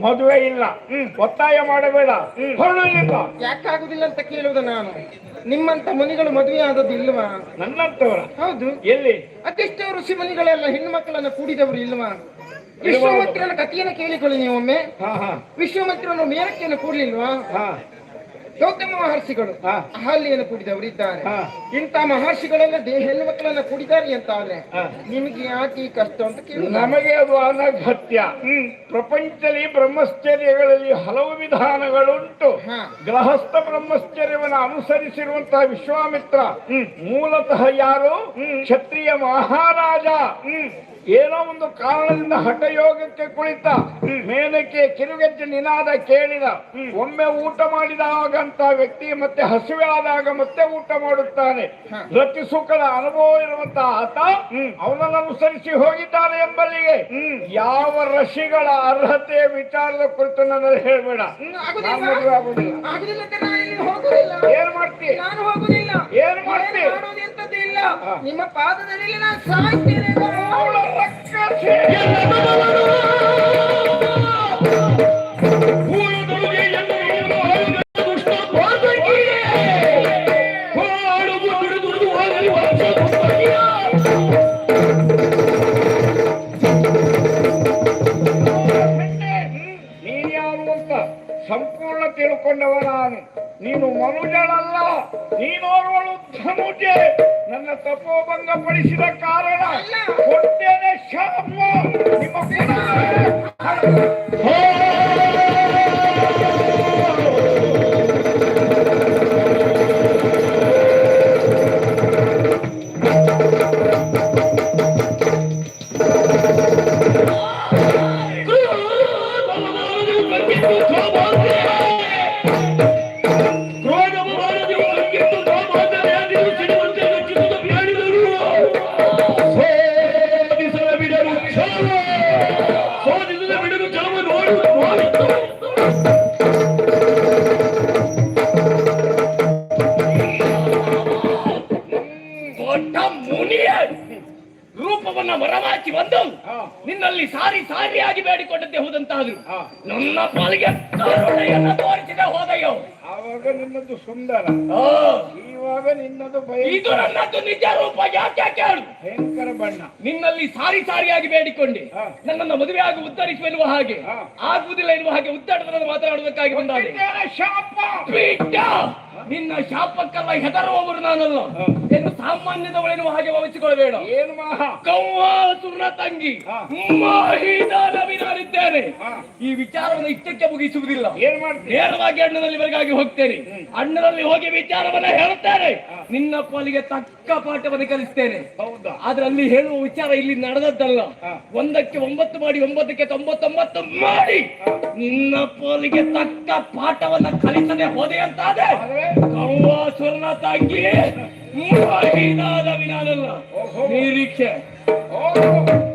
ಮದುವೆ ಇಲ್ಲ. ಒತ್ತಾಯ ಮಾಡಬೇಡ. ಹೊರಡು ಇಲ್ಲಿಂದ ಯಾಕಾಗುದಿಲ್ಲ ಅಂತ ಕೇಳುವುದು ನಾನು. ನಿಮ್ಮಂತ ಮುನಿಗಳು ಮದುವೆ ಆದದ್ದು ಇಲ್ವಾ? ನನ್ನಂತವರ. ಹೌದು. ಎಲ್ಲಿ? ಅದೆಷ್ಟೋ ಋಷಿ ಮುನಿಗಳೆಲ್ಲ ಹೆಣ್ಣು ಮಕ್ಕಳನ್ನ ಕೂಡಿದವರು ಇಲ್ವಾ? ವಿಶ್ವಾಮಿತ್ರನ ಕಥೆಯನ್ನು ಕೇಳಿಕೊಳ್ಳಿ ನೀವೊಮ್ಮೆ. ಒಮ್ಮೆ ಹಾ ಹಾ. ವಿಶ್ವಾಮಿತ್ರನ ಮೇರಕ್ಕೆಯನ್ನು ಕೂಡ್ಲಿಲ್ವಾ? ಹಾ. ಗೌತಮ ಮಹರ್ಷಿಗಳು ಹಾ. ಅಹಲ್ಯೆಯನ್ನು ಕೂಡಿದವರು ಇದ್ದಾರೆ. ಹಾ. ಇಂಥ ಮಹರ್ಷಿಗಳೆಲ್ಲ ದೇಹ ಮಕ್ಕಳನ್ನ ಕೂಡಿದ್ದಾರೆ ಅಂತ ಆದ್ರೆ ನಿಮ್ಗೆ ಯಾಕೆ ಈ ಕಷ್ಟ ಅಂತ ಕೇಳಿ ನಮಗೆ ಅದು ಅನಗತ್ಯ. ಪ್ರಪಂಚದಲ್ಲಿ ಬ್ರಹ್ಮಚರ್ಯಗಳಲ್ಲಿ ಹಲವು ವಿಧಾನಗಳುಂಟು. ಗೃಹಸ್ಥ ಬ್ರಹ್ಮಶ್ಚರ್ಯವನ್ನು ಅನುಸರಿಸಿರುವಂತಹ ವಿಶ್ವಾಮಿತ್ರ. ಮೂಲತಃ ಯಾರು? ಕ್ಷತ್ರಿಯ ಮಹಾರಾಜ. ಏನೋ ಒಂದು ಕಾರಣದಿಂದ ಹಠಯೋಗಕ್ಕೆ ಕುಳಿತ ಮೇಲಕ್ಕೆ ಕಿರುಗೆಜ್ಜೆ ನಿನಾದ ಕೇಳಿದ ಒಮ್ಮೆ ಊಟ ಮಾಡಿದಾಗಂತ ವ್ಯಕ್ತಿ ಮತ್ತೆ ಹಸಿವೆ ಆದಾಗ ಮತ್ತೆ ಊಟ ಮಾಡುತ್ತಾನೆ. ಪ್ರತಿ ರತಿ ಸುಖದ ಅನುಭವ ಇರುವಂತಹ ಆತ ಅವನನ್ನು ಅನುಸರಿಸಿ ಹೋಗಿದ್ದಾನೆ ಎಂಬಲ್ಲಿಗೆ. ಯಾವ ರಶಿಗಳ ಅರ್ಹತೆ ವಿಚಾರದ ಕುರಿತು ನನ್ನ ಹೇಳ್ಬೇಡ. ಏನ್ ಮಾಡ್ತಿ? ಏನ್ ಮಾಡ್ತಿ? ನಿಮ್ಮ ಪಾದದಲ್ಲಿ ನಾನು ಸಾಯ್ತೇನೆ. ತಪೋಭಂಗ ಪಡಿಸಿದ ಕಾರಣ ಸುಂದರ ಆ, ಇವಾಗ ನಿನ್ನದು ಇದು ನನ್ನದು ನಿಜ ರೂಪ ಯಾಕೆ ಕೇಳು ಭಯಂಕರ ಬಣ್ಣ. ನಿನ್ನಲ್ಲಿ ಸಾರಿ ಸಾರಿಯಾಗಿ ಬೇಡಿಕೊಂಡೆ. ನನ್ನನ್ನು ಮದುವೆ ಆಗಿ ಉತ್ತರಿಸುವೆನ್ನುವ ಹಾಗೆ ಹಾ. ಆಗುವುದಿಲ್ಲ ಎನ್ನುವ ಹಾಗೆ ಉದ್ದಾಟತನದ ಮಾತನಾಡುವುದಕ್ಕಾಗಿ ಬಂದಾಗ ಶಾಪ. ನಿನ್ನ ಶಾಪಕ್ಕೆಲ್ಲ ಹೆದರುವವರು ನಾನಲ್ಲ. ಎಂದು ಸಾಮಾನ್ಯದವಳೆನ್ನುವ ಹಾಗೆ ಭಾವಿಸಿಕೊಳ್ಳಬೇಡ. ಏನು ಮಹಾ? ಕೌವಾಸುರನ ತಂಗಿ ನಾನಿದ್ದೇನೆ ಈ ವಿಚಾರವನ್ನು ಇಷ್ಟಕ್ಕೆ ಮುಗಿಸುವುದಿಲ್ಲ. ಏನ್ ನೇರವಾಗಿ ಅಣ್ಣನಲ್ಲಿ ಇವರಿಗಾಗಿ ಹೋಗ್ತೇನೆ. ಅಣ್ಣನಲ್ಲಿ ಹೋಗಿ ವಿಚಾರವನ್ನ ಹೇಳುತ್ತೇನೆ. ನಿನ್ನ ಪಾಲಿಗೆ ತಕ್ಕ ಪಾಠವನ್ನು ಕಲಿಸ್ತೇನೆ. ಹೌದಾ ಆದ್ರೆ ಅಲ್ಲಿ ಹೇಳುವ ವಿಚಾರ ಇಲ್ಲಿ ನಡೆದದ್ದಲ್ಲ. ಒಂದಕ್ಕೆ ಒಂಬತ್ತು ಮಾಡಿ ಒಂಬತ್ತಕ್ಕೆ ತೊಂಬತ್ತೊಂಬತ್ತು ಮಾಡಿ. ನಿನ್ನ ಪಾಲಿಗೆ ತಕ್ಕ ಪಾಠವನ್ನ ಕಲಿಸದೆ ಹೋದೆ ಅಂತಾದ್ರೆ ಆದ್ರೆ ತಾಗಿ ವಿನಾನಲ್ಲ ಓಹೋ. ನಿರೀಕ್ಷೆ. ಹೋಗು.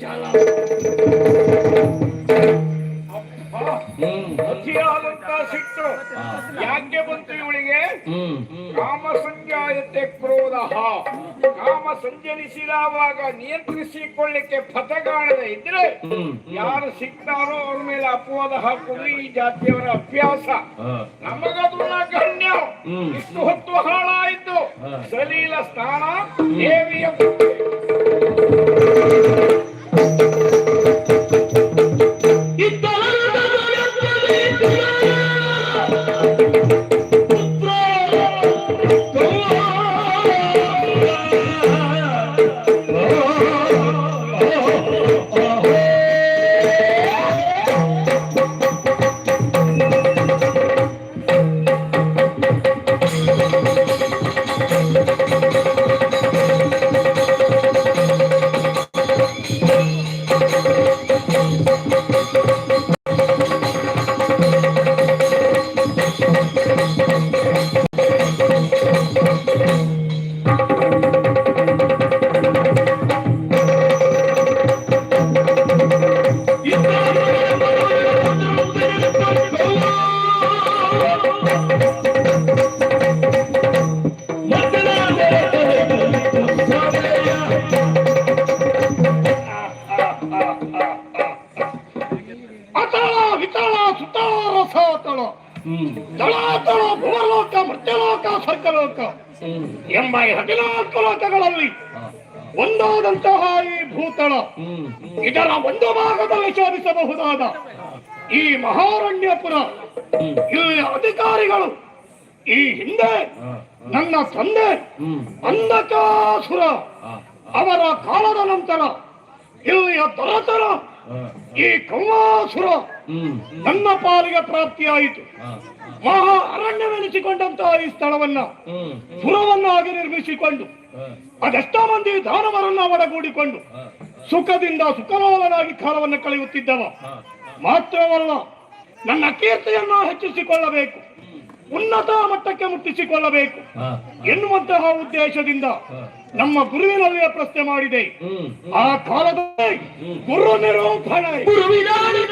ಚಲವು ಅಪ್ಪ, ಅತಿಯಾದಂತ ಸಿಟ್ಟು ಯಾಕೆ ಬಂತು ಇವಳಿಗೆ? ಕಾಮ ಸಂಜಾಯತೆ ಕ್ರೋಧ. ಕಾಮ ಸಂಜನಿಸಿದವಾಗ ನಿಯಂತ್ರಿಸಿಕೊಳ್ಳಿಕ್ಕೆ ಪಥಗಾಣದೆ ಇದ್ರೆ ಯಾರು ಸಿಗ್ತಾರೋ ಅವ್ರ ಮೇಲೆ ಅಪವಾದ ಹಾಕುವುದು ಈ ಜಾತಿಯವರ ಅಭ್ಯಾಸ. ನಮಗದು ಗಣ್ಯ. ಇಷ್ಟು ಹೊತ್ತು ಹಾಳಾಯಿತು. ಸಲೀಲ ಸ್ಥಾನ ದೇವಿಯ Oh, ತಳಾತಳ ಭೂಲೋಕ ಮೃತ್ಯಲೋಕ ಸ್ವರ್ಗಲೋಕ ಎಂಬ ಹದಿನಾಲ್ಕು ಲೋಕಗಳಲ್ಲಿ ಒಂದಾದಂತಹ ಈ ಭೂತಳ ಇದರ ಒಂದು ಭಾಗದಲ್ಲಿ ಶೋಧಿಸಬಹುದಾದ ಈ ಮಹಾರಣ್ಯಪುರ. ಇಲ್ಲಿ ಅಧಿಕಾರಿಗಳು ಈ ಹಿಂದೆ ನನ್ನ ತಂದೆ ಅಂಧಕಾಸುರ ಅವರ ಕಾಲದ ನಂತರ ಇಲ್ಲಿಯ ದೊರೆತನ ಈ ಕೌಮಾಸುರ ನನ್ನ ಪಾಲಿಗೆ ಪ್ರಾಪ್ತಿಯಾಯಿತು. ಮಹಾ ಅರಣ್ಯವೆನಿಸಿಕೊಂಡಂತಹ ಈ ಸ್ಥಳವನ್ನ ಪುರವನ್ನಾಗಿ ನಿರ್ಮಿಸಿಕೊಂಡು ಅದೆಷ್ಟೋ ಮಂದಿ ದಾನವರನ್ನ ಒಡಗೂಡಿಕೊಂಡು ಸುಖದಿಂದ ಸುಖಲೋಲನಾಗಿ ಕಾಲವನ್ನು ಕಳೆಯುತ್ತಿದ್ದವ. ಮಾತ್ರವಲ್ಲ ನನ್ನ ಕೀರ್ತಿಯನ್ನ ಹೆಚ್ಚಿಸಿಕೊಳ್ಳಬೇಕು. ಉನ್ನತ ಮಟ್ಟಕ್ಕೆ ಮುಟ್ಟಿಸಿಕೊಳ್ಳಬೇಕು. ಎನ್ನುವಂತಹ ಉದ್ದೇಶದಿಂದ ನಮ್ಮ ಗುರುವಿನಲ್ಲಿಯೇ ಪ್ರಶ್ನೆ ಮಾಡಿದೆ. ಆ ಕಾಲದಲ್ಲಿ ಗುರು ನಿರೂಪಣೆ. ಗುರುವಿನಲ್ಲಿಯೇ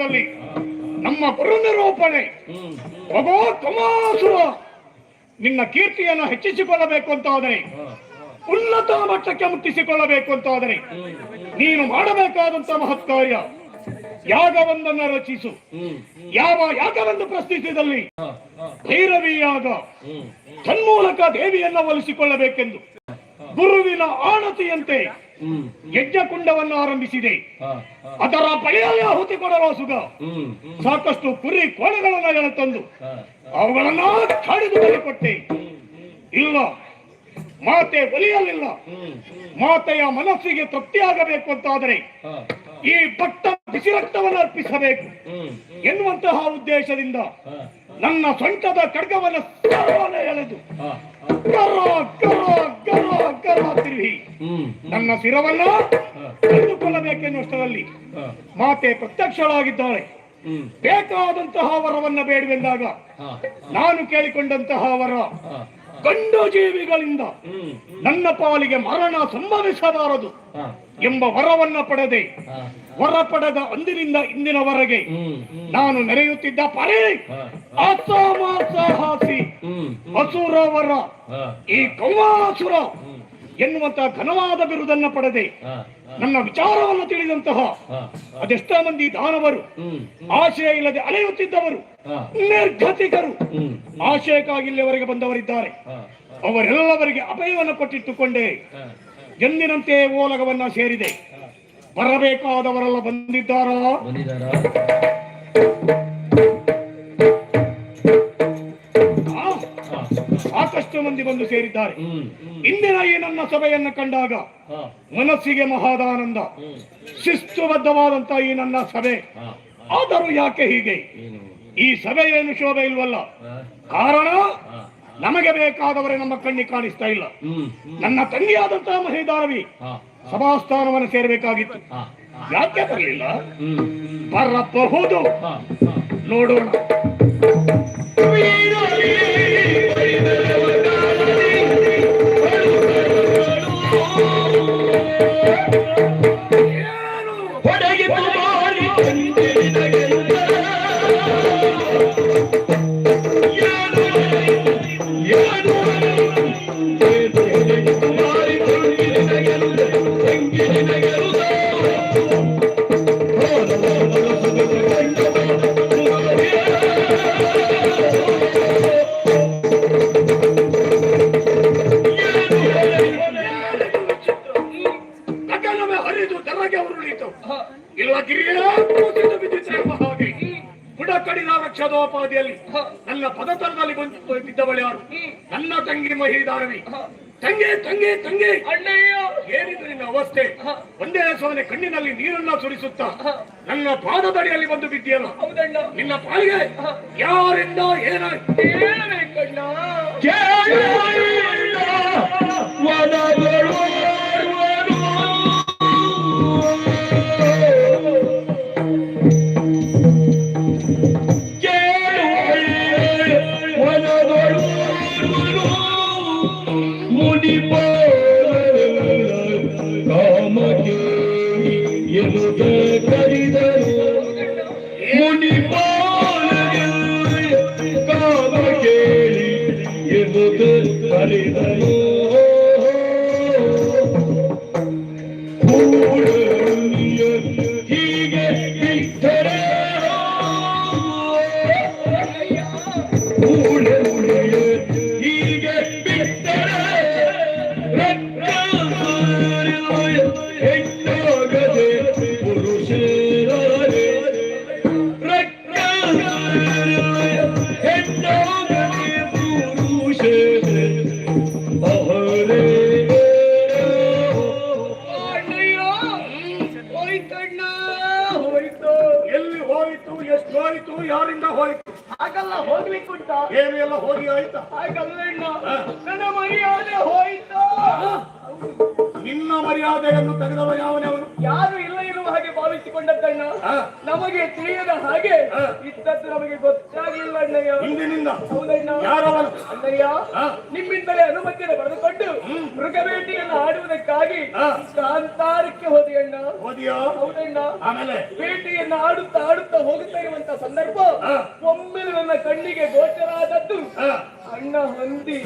ಮಾಡಿದ ನಮ್ಮ ಪುನರೂಪಣೆ ಭಗೋ ಕಮಾಸುರ ನಿನ್ನ ಕೀರ್ತಿಯನ್ನು ಹೆಚ್ಚಿಸಿಕೊಳ್ಳಬೇಕು ಅಂತ ಹೋದರೆ, ಉನ್ನತ ಮಟ್ಟಕ್ಕೆ ಮುಟ್ಟಿಸಿಕೊಳ್ಳಬೇಕು ಅಂತ ಹೋದರೆ, ನೀನು ಮಾಡಬೇಕಾದಂತ ಮಹತ್ ಕಾರ್ಯ ಯಾಗವೊಂದನ್ನು ರಚಿಸು. ಯಾವ ಯಾಗವೆಂದು ಪ್ರಶ್ನಿಸಿದಲ್ಲಿ ಭೈರವಿಯಾಗ ತನ್ಮೂಲಕ ದೇವಿಯನ್ನ ಒಲಿಸಿಕೊಳ್ಳಬೇಕೆಂದು. ಗುರುವಿನ ಆಣತಿಯಂತೆ ಯಜ್ಞಕುಂಡವನ್ನು ಆರಂಭಿಸಿದೆ. ಅದರ ಬಳಿಯಲ್ಲಿ ಆಹುತಿ ಕೊಡಲು ಸುಗ. ಸಾಕಷ್ಟು ಕುರಿ ಕೋಣೆಗಳನ್ನು ಎಳೆತಂದು ತಂದು. ಅವುಗಳನ್ನ ಕಡಿದು ಬಲಿಕೊಟ್ಟೆ ಇಲ್ಲ ಮಾತೆ ಒಲಿಯಲಿಲ್ಲ. ಮಾತೆಯ ಮನಸ್ಸಿಗೆ ತೃಪ್ತಿಯಾಗಬೇಕು ಅಂತಾದರೆ ಈ ಭಕ್ತ ಬಿಸಿ ರಕ್ತವನ್ನು ಅರ್ಪಿಸಬೇಕು ಎನ್ನುವಂತಹ ಉದ್ದೇಶದಿಂದ ನನ್ನ ಸ್ವಂತದ ಖಡ್ಗವನ್ನು ಎಳೆದು ಹ, ಗರ ಗರ ಗರ ಗರ ತಿರುಗಿ ನನ್ನ ಶಿರವನ್ನು ಹ, ಮಾತೆ ಪ್ರತ್ಯಕ್ಷಳಾಗಿದ್ದಾಳೆ. ಬೇಕಾದಂತಹ ವರವನ್ನ ಬೇಡವೆಂದಾಗ ನಾನು ಕೇಳಿಕೊಂಡಂತಹ ವರ ಗಂಡು ಜೀವಿಗಳಿಂದ ನನ್ನ ಪಾಲಿಗೆ ಮರಣ ಸಂಭವಿಸಬಾರದು ಎಂಬ ವರವನ್ನ ಪಡೆದೆ. ವರ ಪಡೆದ ಅಂದಿನಿಂದ ಇಂದಿನವರೆಗೆ ನಾನು ನೆರೆಯುತ್ತಿದ್ದ ಪರಿ ಅಸಮಾಸಹಾಸಿ ಅಸುರವರ ಈ ಕೌಮಾಸುರ ಎನ್ನುವಂತಹ ಘನವಾದ ಬಿರುದನ್ನ ಪಡೆದೆ. ನನ್ನ ವಿಚಾರವನ್ನು ತಿಳಿದಂತಹ ಅದೆಷ್ಟೋ ಮಂದಿ ದಾನವರು ಆಶಯ ಇಲ್ಲದೆ ಅಲೆಯುತ್ತಿದ್ದವರು ನಿರ್ಗತಿಕರು ಆಶಯಕ್ಕಾಗಿ ಇಲ್ಲಿವರೆಗೆ ಬಂದವರಿದ್ದಾರೆ. ಅವರೆಲ್ಲವರಿಗೆ ಅಭಯವನ್ನು ಕೊಟ್ಟಿಟ್ಟುಕೊಂಡೆ. ಎಂದಿನಂತೆ ಓಲಗವನ್ನ ಸೇರಿದೆ. ಬರಬೇಕಾದವರೆಲ್ಲ ಬಂದಿದ್ದಾರಾ? ಮಂದಿ ಬಂದು ಸೇರಿದ್ದಾರೆ. ಇಂದಿನ ಈ ನನ್ನ ಸಭೆಯನ್ನು ಕಂಡಾಗ ಮನಸ್ಸಿಗೆ ಮಹಾದಾನಂದ ಶಿಸ್ತುಬದ್ಧವಾದಂತಹ ಶಿಸ್ತುಬದ್ಧವಾದಂತ ಈ ನನ್ನ ಸಭೆ. ಆದರೂ ಯಾಕೆ ಹೀಗೆ? ಈ ಸಭೆ ಏನು ಶೋಭೆ ಇಲ್ವಲ್ಲ? ಕಾರಣ ನಮಗೆ ಬೇಕಾದವರೇ ನಮ್ಮ ಕಣ್ಣಿ ಕಾಣಿಸ್ತಾ ಇಲ್ಲ. ನನ್ನ ತಂಗಿಯಾದಂತಹ ಮಹಿದಾರವಿ ಸಭಾಸ್ಥಾನವನ್ನು ಸೇರಬೇಕಾಗಿತ್ತು. ಯಾಕೆ ಬರಲಿಲ್ಲ? ಬರಬಹುದು. ನೋಡೋಣ. ಕಡಿದ ವೃಕ್ಷದೋಪಾದಿಯಲ್ಲಿ ನನ್ನ ಪದತಲದಲ್ಲಿ ಬಂದು ಅವರು ನನ್ನ ತಂಗಿ ಮಹಿದಾರವಿ. ತಂಗೆ ತಂಗೆ ತಂಗೆ. ಅಣ್ಣಯ್ಯ. ಏನಿದ್ರು ನಿನ್ನ ಅವಸ್ಥೆ. ಒಂದೇ ಸೋನೆ ಕಣ್ಣಿನಲ್ಲಿ ನೀರನ್ನ ಸುರಿಸುತ್ತಾ. ನನ್ನ ಪಾದದಡಿಯಲ್ಲಿ ಬಂದು ಬಿದ್ದೀಯಲ್ಲ? ಹೌದಣ್ಣ. ನಿನ್ನ ಪಾಲಿಗೆ ಯಾರಿಂದ ಏನಾಯ್ತು ಏನು ಎಲ್ಲ ಹೋಗಿ ಆಯ್ತಾ? ಹಾಗಲ್ಲಣ್ಣ ನನ್ನ ಮರ್ಯಾದೆ ಹೋಯ್ತಾ? ನಿನ್ನ ಮರ್ಯಾದೆಯನ್ನು ತೆಗೆದವ ಇರುವ ಹಾಗೆ ನಮಗೆ ತಿಳಿಯದ ಹಾಗೆ. ಇದ್ದದ್ದು ನಮಗೆ ಗೊತ್ತಾಗಿಲ್ಲ ಅಣ್ಣಯ್ಯ. ಹೌದಣ್ಣ. ಅಣ್ಣಯ್ಯ. ನಿಮ್ಮಿಂದಲೇ ಅನುಮತಿಯನ್ನು ಪಡೆದುಕೊಂಡು ಮೃಗಬೇಟೆಯನ್ನು ಆಡುವುದಕ್ಕಾಗಿ. ಕಾಂತಾರಕ್ಕೆ ಹೋದೆ ಅಣ್ಣ. ಹೌದಣ್ಣ. ಆಮೇಲೆ? ಬೇಟೆಯನ್ನು ಆಡುತ್ತಾ ಆಡುತ್ತಾ ಹೋಗುತ್ತಾ ಇರುವಂತ ಸಂದರ್ಭ ಒಮ್ಮೆ ನನ್ನ ಕಣ್ಣಿಗೆ ಗೋಚರ ಆದದ್ದು ಅಣ್ಣ ಹೊಂದಿ.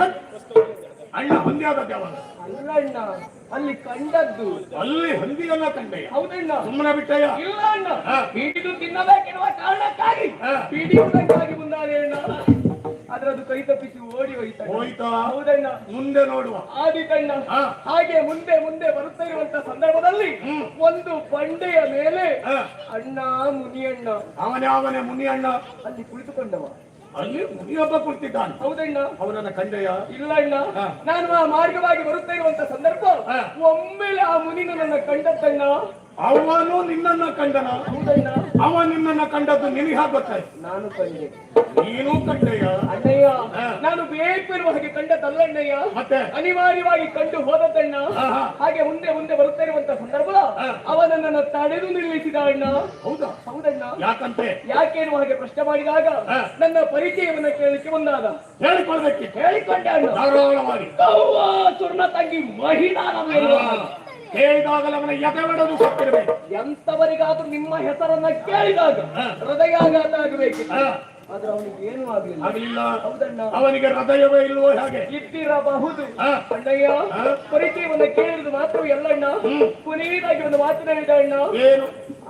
ಅಣ್ಣ ಹೊಂದಿಯಾದದ್ದು ಯಾವಾಗ? ಅಲ್ಲ ಅಣ್ಣ. ಅಲ್ಲಿ ಕಂಡದ್ದು. ಅಲ್ಲಿ ಹಂದಿಯನ್ನ ಕಂಡೆ ಹೌದಣ್ಣ. ಸುಮ್ಮನೆ ಬಿಟ್ಟಯ್ಯ ಇಲ್ಲ ಅಣ್ಣ. ಹಾ. ಹಿಡಿದು ತಿನ್ನಬೇಕೆನ್ನುವ ಕಾರಣಕ್ಕಾಗಿ. ಹಾ. ಹಿಡಿಯುವುದಕ್ಕಾಗಿ ಮುಂದಾದೆ ಅಣ್ಣ. ಆದ್ರೆ ಅದು ಕೈ ತಪ್ಪಿಸಿ ಓಡಿ ಹೋಯ್ತ ಹೋಯ್ತಾ? ಹೌದಣ್ಣ. ಮುಂದೆ ನೋಡುವ. ಆದಿತಣ್ಣ. ಹಾ. ಹಾಗೆ ಮುಂದೆ ಮುಂದೆ ಬರುತ್ತಾ ಇರುವಂತ ಸಂದರ್ಭದಲ್ಲಿ ಒಂದು ಬಂಡೆಯ ಮೇಲೆ ಅಣ್ಣ ಮುನಿಯಣ್ಣ. ಅವನೇ ಅವನೇ ಮುನಿಯಣ್ಣ. ಅಲ್ಲಿ ಕುಳಿತುಕೊಂಡವ. ಅಲ್ಲಿ ಮುನಿಯೊಬ್ಬ ಕುಳಿತಿದ್ದಾನೆ. ಹೌದಣ್ಣ. ಅವನನ್ನ ಕಂಡಯ್ಯ ಇಲ್ಲ ಅಣ್ಣ. ನಾನು ಆ ಮಾರ್ಗವಾಗಿ ಬರುತ್ತಾ ಇರುವಂತ ಸಂದರ್ಭ. ಒಮ್ಮೆಲೆ ಆ ಮುನಿನ ನನ್ನ ಕಂಡದ್ದಣ್ಣ. ಅವನು ನಿನ್ನನ್ನ ಕಂಡನ? ಹೌದಣ್ಣ. ಅವ ನಿನ್ನನ್ನ ಕಂಡದ್ದು ನಿನಗೆ ಗೊತ್ತಾಯ್ತು. ನಾನು ಕಂಡೆ. ನೀನು ಕಂಡಯ್ಯ ಅಣ್ಣಯ್ಯ. ನಾನು ಬೇಕು ಹಾಗೆ ಹಾಗೆ ಕಂಡದ್ದಲ್ಲಣ್ಣಯ್ಯ ಮತ್ತೆ? ಅನಿವಾರ್ಯವಾಗಿ ಕಂಡು ಹೋದದ್ದಣ್ಣ. ಹಾಗೆ ಮುಂದೆ ಮುಂದೆ ಬರುತ್ತಾ ಇರುವಂತ ಸಂದರ್ಭ ಅವ ಅವನನ್ನ ತಡೆದು ನಿಲ್ಲಿಸಿದ ಅಣ್ಣ. ಹೌದಾ? ಹೌದಣ್ಣ. ಯಾಕಂತೆ? ಯಾಕೆ ಎನ್ನುವ ಹಾಗೆ ಪ್ರಶ್ನೆ ಮಾಡಿದಾಗ ನನ್ನ ಪರಿಚಯವನ್ನ ಕೇಳಲಿಕ್ಕೆ ಮುಂದಾದ ಹೇಳಿಕೊಳ್ಬೇಕಿತ್ತು. ಹೇಳಿಕೊಂಡೆ ಅಣ್ಣ. ಸುರ್ಣ ತಂಗಿ ಮಹಿಳಾ ನಮ್ಮ ಕೇಳಿದಾಗಲೇ ಅವನ ಎದೆ ಕೊಟ್ಟಿರಬೇಕು. ಎಂತವರಿಗಾದ್ರೂ ನಿಮ್ಮ ಹೆಸರನ್ನ ಕೇಳಿದಾಗ ಹೃದಯ ಹೃದಯಾಘಾತ ಆಗಬೇಕು. ಆದ್ರೆ ಅವನಿಗೆ ಏನು ಆಗ್ಲಿಲ್ಲ. ಹೌದಣ್ಣ? ಅವನಿಗೆ ಹೃದಯವೇ ಇಲ್ವೋ ಹಾಗೆ? ಇಟ್ಟಿರಬಹುದು. ಅಣ್ಣಯ್ಯ ಪರಿಚಯವನ್ನ ಕೇಳಿದ ಮಾತ್ರ ಎಲ್ಲಣ್ಣ ಕೊನೆಯದಾಗಿ ಒಂದು ಮಾತನಾಡಿದ ಅಣ್ಣ. ಏನು?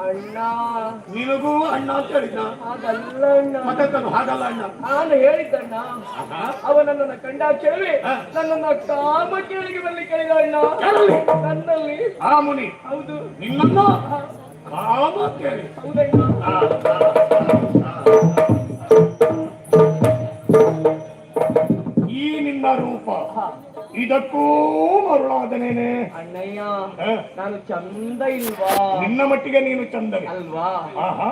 ಅಣ್ಣ. ನಿನಗೂ ಅಣ್ಣ ಅಂತ ಹೇಳಿದ್ದ ಹಾಗಲ್ಲ ಅಣ್ಣ. ಹಾಗಲ್ಲ ಅಣ್ಣ? ನಾನು ಹೇಳಿದ್ದಣ್ಣ. ಅವ ನನ್ನನ್ನ ಕಂಡ ಕೇಳಿ ನನ್ನನ್ನ ಕಾಮ ಕೇಳಿಗೆ ಬರಲಿ ಕೇಳಿದ ಅಣ್ಣ? ನನ್ನಲ್ಲಿ. ಆ ಮುನಿ ಹೌದು. ನಿನ್ನನ್ನ? ಕಾಮ ಕೇಳಿ. ಹೌದಣ್ಣ. ಇದಕ್ಕೂ ಮರುಳಾದನೇನೆ. ಅಣ್ಣಯ್ಯ? ನಾನು ಚಂದ ಇಲ್ವಾ? ನಿನ್ನ ಮಟ್ಟಿಗೆ ನೀನು ಚಂದ ಅಲ್ವಾ? ಆಹಾ.